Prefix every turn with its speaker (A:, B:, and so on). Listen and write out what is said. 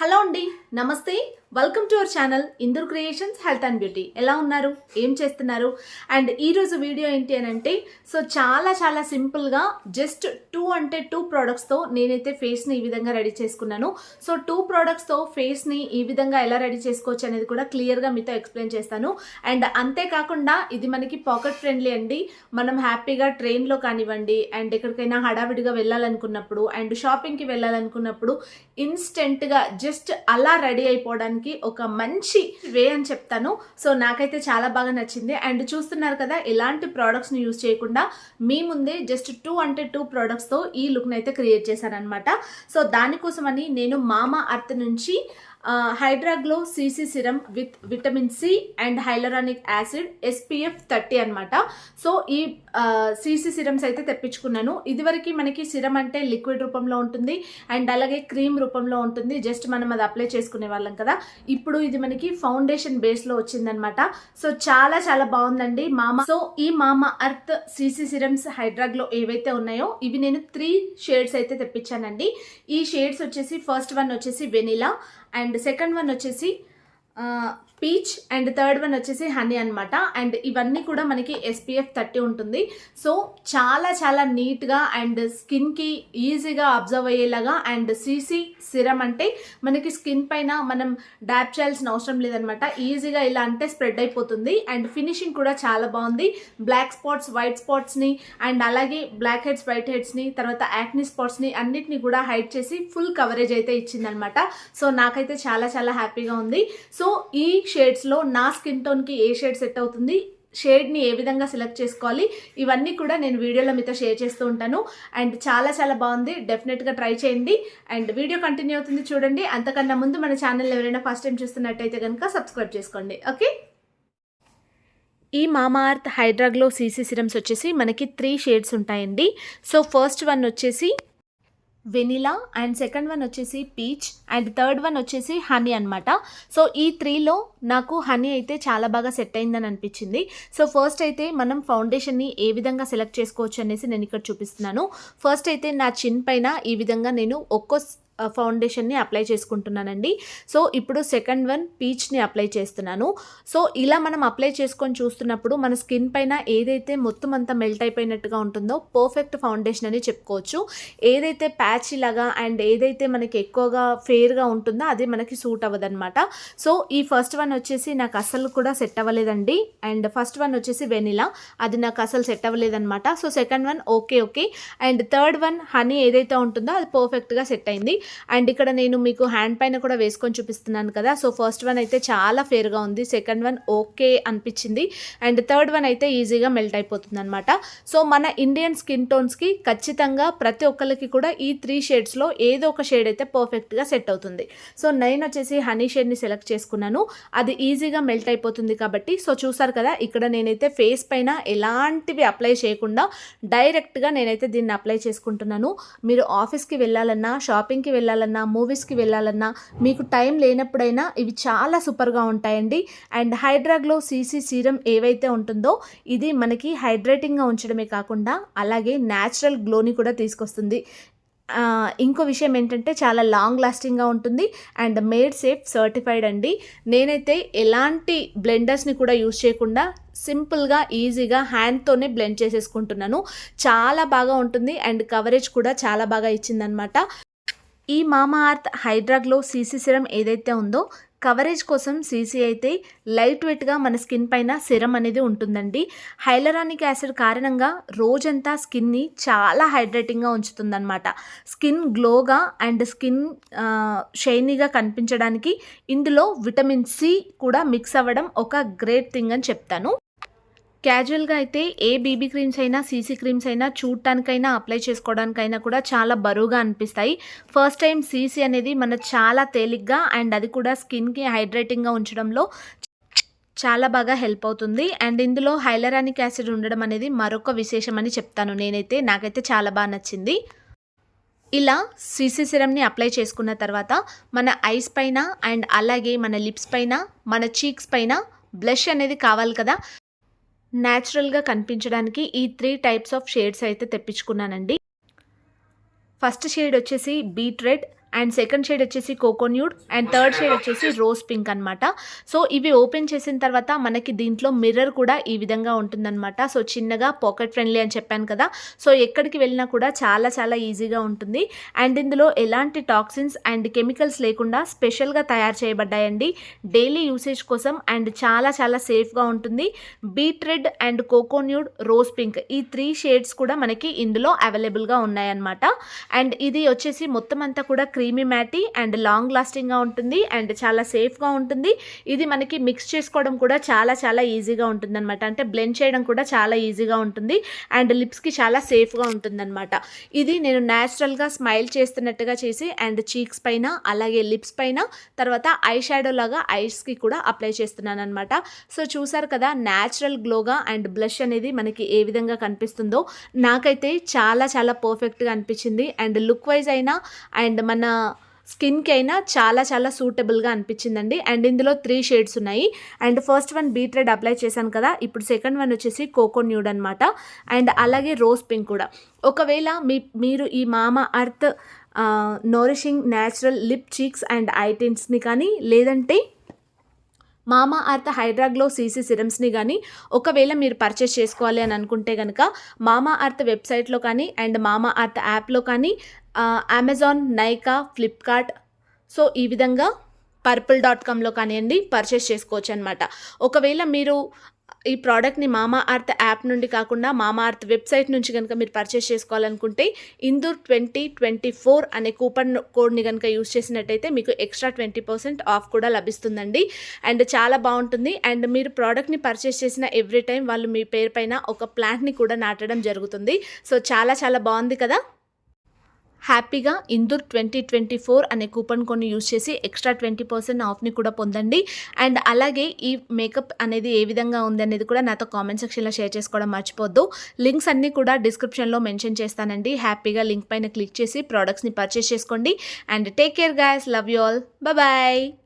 A: Hello అండి నమస్తే. Welcome to our channel Indur creations health and beauty ఎలా ఉన్నారు? ఏం చేస్తున్నారు? అండ్ ఈరోజు వీడియో ఏంటి అని అంటే సో చాలా చాలా సింపుల్గా జస్ట్ టూ అంటే టూ ప్రోడక్ట్స్తో నేనైతే ఫేస్ని ఈ విధంగా రెడీ చేసుకున్నాను. సో టూ ప్రోడక్ట్స్తో ఫేస్ని ఈ విధంగా ఎలా రెడీ చేసుకోవచ్చు అనేది కూడా క్లియర్గా మీతో ఎక్స్ప్లెయిన్ చేస్తాను. అండ్ అంతేకాకుండా ఇది మనకి పాకెట్ ఫ్రెండ్లీ అండి. మనం హ్యాపీగా ట్రైన్లో కానివ్వండి అండ్ ఎక్కడికైనా హడావిడిగా వెళ్ళాలనుకున్నప్పుడు అండ్ షాపింగ్కి వెళ్ళాలనుకున్నప్పుడు ఇన్స్టెంట్గా జస్ట్ అలా రెడీ అయిపోవడానికి ఒక మంచి వే అని చెప్తాను. సో నాకైతే చాలా బాగా నచ్చింది. అండ్ చూస్తున్నారు కదా ఎలాంటి ప్రోడక్ట్స్ని యూజ్ చేయకుండా మీ ముందే జస్ట్ టూ అంటే టూ ప్రోడక్ట్స్తో ఈ లుక్ని అయితే క్రియేట్ చేశాను అనమాట సో దానికోసమని నేను మామా అర్త్ నుంచి Hydraglow CC serum with vitamin C and hyaluronic acid SPF thirty అనమాట సో ఈ సీసీ సిరమ్స్ అయితే తెప్పించుకున్నాను. ఇదివరకు మనకి సిరం అంటే లిక్విడ్ రూపంలో ఉంటుంది అండ్ అలాగే క్రీమ్ రూపంలో ఉంటుంది. జస్ట్ మనం అది అప్లై చేసుకునే వాళ్ళం కదా. ఇప్పుడు ఇది మనకి ఫౌండేషన్ బేస్లో వచ్చిందనమాట సో చాలా చాలా బాగుందండి. మామా సో ఈ మామా అర్త్ సీసీ సిరమ్స్ హైడ్రాగ్లో ఏవైతే ఉన్నాయో ఇవి నేను త్రీ షేడ్స్ అయితే తెప్పించానండి. ఈ షేడ్స్ వచ్చేసి ఫస్ట్ వన్ వచ్చేసి వెనిలా అండ్ సెకండ్ వన్ వచ్చేసి పీచ్ అండ్ థర్డ్ వన్ వచ్చేసి హనీ అనమాట అండ్ ఇవన్నీ కూడా మనకి ఎస్పీఎఫ్ థర్టీ ఉంటుంది. సో చాలా చాలా నీట్గా అండ్ స్కిన్కి ఈజీగా అబ్జర్వ్ అయ్యేలాగా అండ్ సీసీ సిరం అంటే మనకి స్కిన్ పైన మనం డాప్ చేయాల్సిన అవసరం లేదనమాట ఈజీగా ఇలా అంటే స్ప్రెడ్ అయిపోతుంది. అండ్ ఫినిషింగ్ కూడా చాలా బాగుంది. బ్లాక్ స్పాట్స్ వైట్ స్పాట్స్ని అండ్ అలాగే బ్లాక్ హెడ్స్ వైట్ హెడ్స్ని తర్వాత యాక్ని స్పాట్స్ని అన్నిటిని కూడా హైడ్ చేసి ఫుల్ కవరేజ్ అయితే ఇచ్చిందనమాట సో నాకైతే చాలా చాలా హ్యాపీగా ఉంది. సో ఈ షేడ్స్లో నా స్కిన్ టోన్కి ఏ షేడ్ సెట్ అవుతుంది షేడ్ని ఏ విధంగా సెలెక్ట్ చేసుకోవాలి ఇవన్నీ కూడా నేను వీడియోలో మీతో షేర్ చేస్తూ ఉంటాను. అండ్ చాలా చాలా బాగుంది. డెఫినెట్గా ట్రై చేయండి. అండ్ వీడియో కంటిన్యూ అవుతుంది చూడండి. అంతకన్నా ముందు మన ఛానల్ ఎవరైనా ఫస్ట్ టైం చూస్తున్నట్టయితే కనుక సబ్స్క్రైబ్ చేసుకోండి. ఓకే ఈ మామార్త్ హైడ్రాగ్లో సీసీ సిరమ్స్ వచ్చేసి మనకి త్రీ షేడ్స్ ఉంటాయండి. సో ఫస్ట్ వన్ వచ్చేసి వెనిలా అండ్ సెకండ్ వన్ వచ్చేసి పీచ్ అండ్ థర్డ్ వన్ వచ్చేసి హనీ అనమాట సో ఈ త్రీలో నాకు హనీ అయితే చాలా బాగా సెట్ అయిందని అనిపించింది. సో ఫస్ట్ అయితే మనం ఫౌండేషన్ని ఏ విధంగా సెలెక్ట్ చేసుకోవచ్చు అనేసి నేను ఇక్కడ చూపిస్తున్నాను. ఫస్ట్ అయితే నా చిన్ పైన ఈ విధంగా నేను ఒక్కో ఫౌండేషన్ని అప్లై చేసుకుంటున్నానండి. సో ఇప్పుడు సెకండ్ వన్ పీచ్ని అప్లై చేస్తున్నాను. సో ఇలా మనం అప్లై చేసుకొని చూస్తున్నప్పుడు మన స్కిన్ పైన ఏదైతే మొత్తం అంతా మెల్ట్ అయిపోయినట్టుగా ఉంటుందో పర్ఫెక్ట్ ఫౌండేషన్ అని చెప్పుకోవచ్చు. ఏదైతే ప్యాచ్ లాగా అండ్ ఏదైతే మనకి ఎక్కువగా ఫేర్గా ఉంటుందో అది మనకి సూట్ అవ్వదనమాట సో ఈ ఫస్ట్ వన్ వచ్చేసి నాకు అసలు కూడా సెట్ అవ్వలేదండి. అండ్ ఫస్ట్ వన్ వచ్చేసి వెనిలా. అది నాకు అసలు set అవ్వలేదన్నమాట. So second one okay okay. And third one honey ఏదైతే ఉంటుందో అది పర్ఫెక్ట్గా సెట్ అయింది. అండ్ ఇక్కడ నేను మీకు హ్యాండ్ పైన కూడా వేసుకొని చూపిస్తున్నాను కదా. సో ఫస్ట్ వన్ అయితే చాలా ఫేర్గా ఉంది. సెకండ్ వన్ ఓకే అనిపించింది. అండ్ థర్డ్ వన్ అయితే ఈజీగా మెల్ట్ అయిపోతుంది అనమాట సో మన ఇండియన్ స్కిన్ టోన్స్కి ఖచ్చితంగా ప్రతి ఒక్కరికి కూడా ఈ త్రీ షేడ్స్లో ఏదో ఒక షేడ్ అయితే పర్ఫెక్ట్గా సెట్ అవుతుంది. సో నేను వచ్చేసి హనీ షేడ్ని సెలెక్ట్ చేసుకున్నాను. అది ఈజీగా మెల్ట్ అయిపోతుంది కాబట్టి సో చూసారు కదా ఇక్కడ నేనైతే ఫేస్ పైన ఎలాంటివి అప్లై చేయకుండా డైరెక్ట్గా నేనైతే దీన్ని అప్లై చేసుకుంటున్నాను. మీరు ఆఫీస్కి వెళ్ళాలన్నా షాపింగ్కి వెళ్ళాలన్నా మూవీస్కి వెళ్ళాలన్నా మీకు టైం లేనప్పుడైనా ఇవి చాలా సూపర్గా ఉంటాయండి. అండ్ హైడ్రాగ్లో సీసీ సీరం ఏవైతే ఉంటుందో ఇది మనకి హైడ్రేటింగ్గా ఉంచడమే కాకుండా అలాగే న్యాచురల్ గ్లోని కూడా తీసుకొస్తుంది. ఇంకో విషయం ఏంటంటే చాలా లాంగ్ లాస్టింగ్గా ఉంటుంది అండ్ మేడ్ సేఫ్ సర్టిఫైడ్ అండి. నేనైతే ఎలాంటి బ్లెండర్స్ని కూడా యూజ్ చేయకుండా సింపుల్గా ఈజీగా హ్యాండ్తోనే బ్లెండ్ చేసేసుకుంటున్నాను. చాలా బాగా ఉంటుంది అండ్ కవరేజ్ కూడా చాలా బాగా ఇచ్చిందనమాట ఈ మామా అర్త్ హైడ్రాగ్లో సీసీ సిరం ఏదైతే ఉందో కవరేజ్ కోసం సీసీ అయితే లైట్ వెయిట్గా మన స్కిన్ పైన సిరం అనేది ఉంటుందండి. హైలరానిక్ యాసిడ్ కారణంగా రోజంతా స్కిన్ని చాలా హైడ్రేటింగ్గా ఉంచుతుందన్నమాట. స్కిన్ గ్లోగా అండ్ స్కిన్ షైనీగా కనిపించడానికి ఇందులో విటమిన్ సి కూడా మిక్స్ అవ్వడం ఒక గ్రేట్ థింగ్ అని చెప్తాను. క్యాజువల్గా అయితే ఏ బీబీ క్రీమ్స్ అయినా సీసీ క్రీమ్స్ అయినా చూడటానికైనా అప్లై చేసుకోవడానికైనా కూడా చాలా బరువుగా అనిపిస్తాయి. ఫస్ట్ టైం సీసీ అనేది మన చాలా తేలిగ్గా అండ్ అది కూడా స్కిన్కి హైడ్రేటింగ్గా ఉంచడంలో చాలా బాగా హెల్ప్ అవుతుంది. అండ్ ఇందులో హైలరానిక్ యాసిడ్ ఉండడం అనేది మరొక విశేషం అని చెప్తాను నేనైతే. నాకైతే చాలా బాగా నచ్చింది. ఇలా సీసీ సిరమ్ని అప్లై చేసుకున్న తర్వాత మన ఐస్ పైన అండ్ అలాగే మన లిప్స్ పైన మన చీక్స్ పైన బ్లష్ అనేది కావాలి కదా. న్యాచురల్గా కనిపించడానికి ఈ త్రీ టైప్స్ ఆఫ్ షేడ్స్ అయితే తెప్పించుకున్నానండి. ఫస్ట్ షేడ్ వచ్చేసి beet red and second shade వచ్చేసి coco nude and third shade వచ్చేసి రోజ్ పింక్ అనమాట సో ఇవి ఓపెన్ చేసిన తర్వాత మనకి దీంట్లో మిర్రర్ కూడా ఈ విధంగా ఉంటుందన్నమాట. సో చిన్నగా పాకెట్ ఫ్రెండ్లీ అని చెప్పాను కదా. సో ఎక్కడికి వెళ్ళినా కూడా చాలా చాలా ఈజీగా ఉంటుంది. అండ్ ఇందులో ఎలాంటి టాక్సిన్స్ అండ్ కెమికల్స్ లేకుండా స్పెషల్గా తయారు చేయబడ్డాయండి. డైలీ యూసేజ్ కోసం అండ్ చాలా చాలా సేఫ్గా ఉంటుంది. Beet red and coco nude rose pink ఈ త్రీ షేడ్స్ కూడా మనకి ఇందులో అవైలబుల్గా ఉన్నాయన్నమాట. అండ్ ఇది వచ్చేసి మొత్తం అంతా కూడా క్రీమీ మ్యాటీ అండ్ లాంగ్ లాస్టింగ్గా ఉంటుంది అండ్ చాలా సేఫ్గా ఉంటుంది. ఇది మనకి మిక్స్ చేసుకోవడం కూడా చాలా చాలా ఈజీగా ఉంటుందన్నమాట. అంటే బ్లెండ్ చేయడం కూడా చాలా ఈజీగా ఉంటుంది అండ్ లిప్స్కి చాలా సేఫ్గా ఉంటుందన్నమాట. ఇది నేను న్యాచురల్గా స్మైల్ చేస్తున్నట్టుగా చేసి అండ్ చీక్స్ పైన అలాగే లిప్స్ పైన తర్వాత ఐ షాడో లాగా ఐస్కి కూడా అప్లై చేస్తున్నాను అనమాట సో చూసారు కదా న్యాచురల్ గ్లోగా అండ్ బ్లష్ అనేది మనకి ఏ విధంగా కనిపిస్తుందో నాకైతే చాలా చాలా పర్ఫెక్ట్గా అనిపించింది. అండ్ లుక్ వైజ్ అయినా అండ్ మన స్కిన్కి అయినా చాలా చాలా సూటబుల్గా అనిపించిందండి. అండ్ ఇందులో త్రీ షేడ్స్ ఉన్నాయి. And first one beet red apply చేశాను కదా ఇప్పుడు సెకండ్ వన్ వచ్చేసి కోకో న్యూడ్ అనమాట అండ్ అలాగే రోజ్ పింక్ కూడా. ఒకవేళ మీ మీరు ఈ Mamaearth nourishing natural lip cheeks and ఐటెన్స్ని కానీ లేదంటే మామా అర్త్ హైడ్రాగ్లో సీసీ సిరమ్స్ని కానీ ఒకవేళ మీరు పర్చేస్ చేసుకోవాలి అని అనుకుంటే కనుక మామా అర్త్ వెబ్సైట్లో కానీ అండ్ మామా అర్త్ యాప్లో కానీ అమెజాన్ నైకా ఫ్లిప్కార్ట్ సో ఈ విధంగా పర్పుల్ డాట్ కామ్లో కానివ్వండి పర్చేస్ చేసుకోవచ్చు అనమాట ఒకవేళ మీరు ఈ ప్రోడక్ట్ని మామా అర్త్ యాప్ నుండి కాకుండా మామా అర్త్ వెబ్సైట్ నుంచి కనుక మీరు పర్చేస్ చేసుకోవాలనుకుంటే ఇందూర్ ట్వంటీ ట్వంటీ ఫోర్ అనే కూపన్ కోడ్ని కనుక యూజ్ చేసినట్టయితే మీకు ఎక్స్ట్రా ట్వంటీ పర్సెంట్ ఆఫ్ కూడా లభిస్తుందండి. అండ్ చాలా బాగుంటుంది. అండ్ మీరు ప్రోడక్ట్ని పర్చేస్ చేసిన ఎవ్రీ టైం వాళ్ళు మీ పేరు పైన ఒక ప్లాంట్ని కూడా నాటడం జరుగుతుంది. సో చాలా చాలా బాగుంది కదా. హ్యాపీగా ఇందూర్ ట్వంటీ ట్వంటీ ఫోర్ అనే కూపన్ కొన్ని యూస్ చేసి ఎక్స్ట్రా ట్వంటీ పర్సెంట్ ఆఫ్ని కూడా పొందండి. అండ్ అలాగే ఈ మేకప్ అనేది ఏ విధంగా ఉంది అనేది కూడా నాతో కామెంట్ సెక్షన్లో షేర్ చేసుకోవడం మర్చిపోద్దు. లింక్స్ అన్నీ కూడా డిస్క్రిప్షన్లో మెన్షన్ చేస్తానండి. హ్యాపీగా లింక్ పైన క్లిక్ చేసి ప్రోడక్ట్స్ని పర్చేస్ చేసుకోండి. And take care guys. Love you all. Bye.